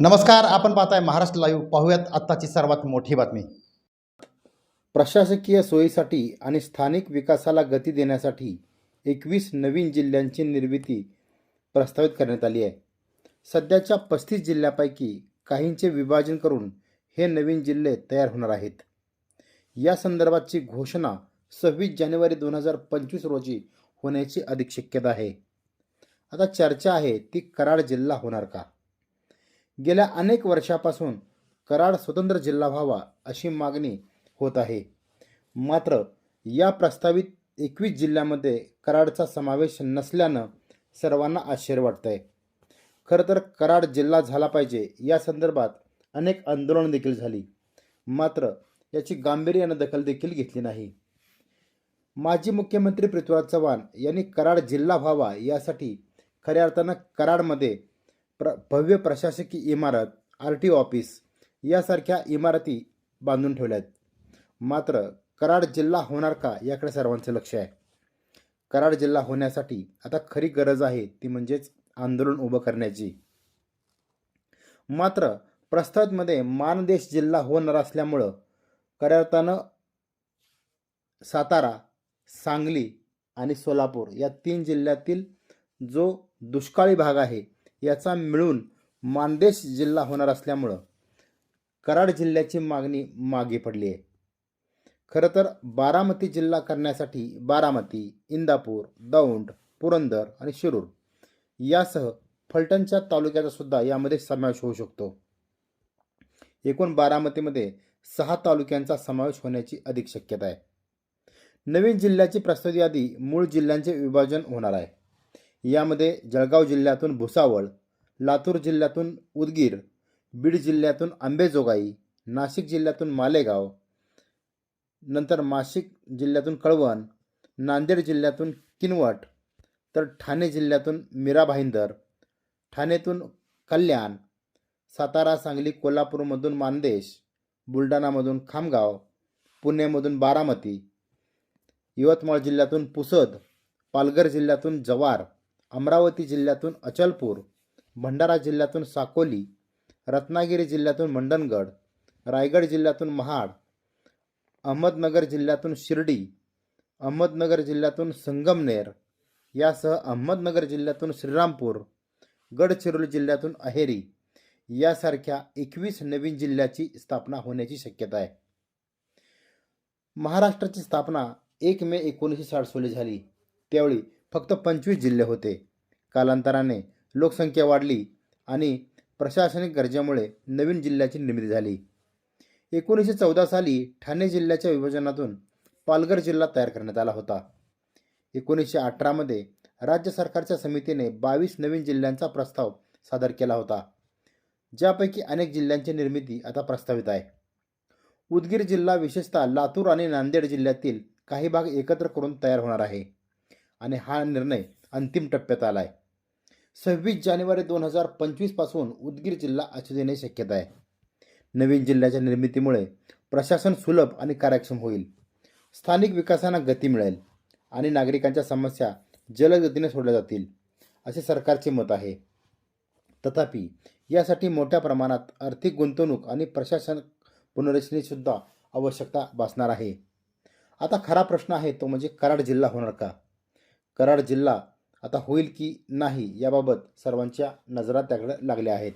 नमस्कार आपण पाहताय महाराष्ट्र लाईव्ह पाहूयात आत्ताची सर्वात मोठी बातमी. प्रशासकीय सोयीसाठी आणि स्थानिक विकासाला गती देण्यासाठी एकवीस नवीन जिल्ह्यांची निर्मिती प्रस्तावित करण्यात आली आहे. सध्याच्या पस्तीस जिल्ह्यापैकी काहींचे विभाजन करून हे नवीन जिल्हे तयार होणार आहेत. या संदर्भातची घोषणा सव्वीस जानेवारी दोन हजार पंचवीस रोजी होण्याची अधिक शक्यता आहे. आता चर्चा आहे ती कराड जिल्हा होणार का? गेल्या अनेक वर्षापासून कराड स्वतंत्र जिल्हा व्हावा अशी मागणी होत आहे. मात्र या प्रस्तावित एकवीस जिल्ह्यामध्ये कराडचा समावेश नसल्यानं सर्वांना आश्चर्य वाटतं आहे खरं तर कराड जिल्हा झाला पाहिजे या संदर्भात अनेक आंदोलन देखील झाली. मात्र याची गांभीर्यानं दखल देखील घेतली नाही. माजी मुख्यमंत्री पृथ्वीराज चव्हाण यांनी कराड जिल्हा व्हावा यासाठी खऱ्या अर्थानं कराडमध्ये प्र भव्य प्रशासकीय इमारत आर टी ऑफिस यासारख्या इमारती बांधून ठेवल्या आहेत मात्र कराड जिल्हा होणार का याकडे सर्वांचं लक्ष आहे. कराड जिल्हा होण्यासाठी आता खरी गरज आहे ती म्हणजेच आंदोलन उभं करण्याची. मात्र प्रस्तावमध्ये मानदेश जिल्हा होणार असल्यामुळं कराडतानं सातारा सांगली आणि सोलापूर या तीन जिल्ह्यातील जो दुष्काळी भाग आहे याचा मिळून मानदेश जिल्हा होणार असल्यामुळं कराड जिल्ह्याची मागणी मागे पडली आहे. खरं तर बारामती जिल्हा करण्यासाठी बारामती इंदापूर दौंड पुरंदर आणि शिरूर यासह फलटणच्या तालुक्याचा सुद्धा यामध्ये समावेश होऊ शकतो. एकूण बारामतीमध्ये सहा तालुक्यांचा समावेश होण्याची अधिक शक्यता आहे. नवीन जिल्ह्याची प्रस्तुत यादी मूळ जिल्ह्यांचे विभाजन होणार आहे. यामध्ये जळगाव जिल्ह्यातून भुसावळ लातूर जिल्ह्यातून उदगीर बीड जिल्ह्यातून आंबेजोगाई नाशिक जिल्ह्यातून मालेगाव नंतर नाशिक जिल्ह्यातून कळवण नांदेड जिल्ह्यातून किनवट तर ठाणे जिल्ह्यातून मीरा भाईंदर ठाणेतून कल्याण सातारा सांगली कोल्हापूरमधून मानदेश बुलढाणामधून खामगाव पुणेमधून बारामती यवतमाळ जिल्ह्यातून पुसद पालघर जिल्ह्यातून जवार अमरावती जिल्ह्यातून अचलपूर भंडारा जिल्ह्यातून साकोली रत्नागिरी जिल्ह्यातून मंडणगड रायगड जिल्ह्यातून महाड अहमदनगर जिल्ह्यातून शिर्डी अहमदनगर जिल्ह्यातून संगमनेर यासह अहमदनगर जिल्ह्यातून श्रीरामपूर गडचिरोली जिल्ह्यातून अहेरी यासारख्या एकवीस नवीन जिल्ह्याची स्थापना होण्याची शक्यता आहे. महाराष्ट्राची स्थापना एक मे एकोणीसशे साठ साली झाली. त्यावेळी फक्त पंचवीस जिल्हे होते. कालांतराने लोकसंख्या वाढली आणि प्रशासनिक गरजेमुळे नवीन जिल्ह्याची निर्मिती झाली. एकोणीसशे चौदा साली ठाणे जिल्ह्याच्या विभाजनातून पालघर जिल्हा तयार करण्यात आला होता. एकोणीसशे अठरामध्ये राज्य सरकारच्या समितीने बावीस नवीन जिल्ह्यांचा प्रस्ताव सादर केला होता. ज्यापैकी अनेक जिल्ह्यांची निर्मिती आता प्रस्तावित आहे. उदगीर जिल्हा विशेषतः लातूर आणि नांदेड जिल्ह्यातील काही भाग एकत्र करून तयार होणार आहे. आणि हा निर्णय अंतिम टप्प्यात आला आहे सव्वीस जानेवारी दोन हजार पंचवीसपासून उदगीर जिल्हा असू देणे शक्यता आहे. नवीन जिल्ह्याच्या निर्मितीमुळे प्रशासन सुलभ आणि कार्यक्षम होईल. स्थानिक विकासांना गती मिळेल आणि नागरिकांच्या समस्या जलदगतीने सोडल्या जातील असे सरकारचे मत आहे. तथापि यासाठी मोठ्या प्रमाणात आर्थिक गुंतवणूक आणि प्रशासन पुनर्रचनेसुद्धा आवश्यकता भासणार आहे. आता खरा प्रश्न आहे तो म्हणजे कराड जिल्हा होणार का? कराड जिल्हा आता होईल की नाही याबाबत सर्वांच्या नजरा त्याकडे लागल्या आहेत.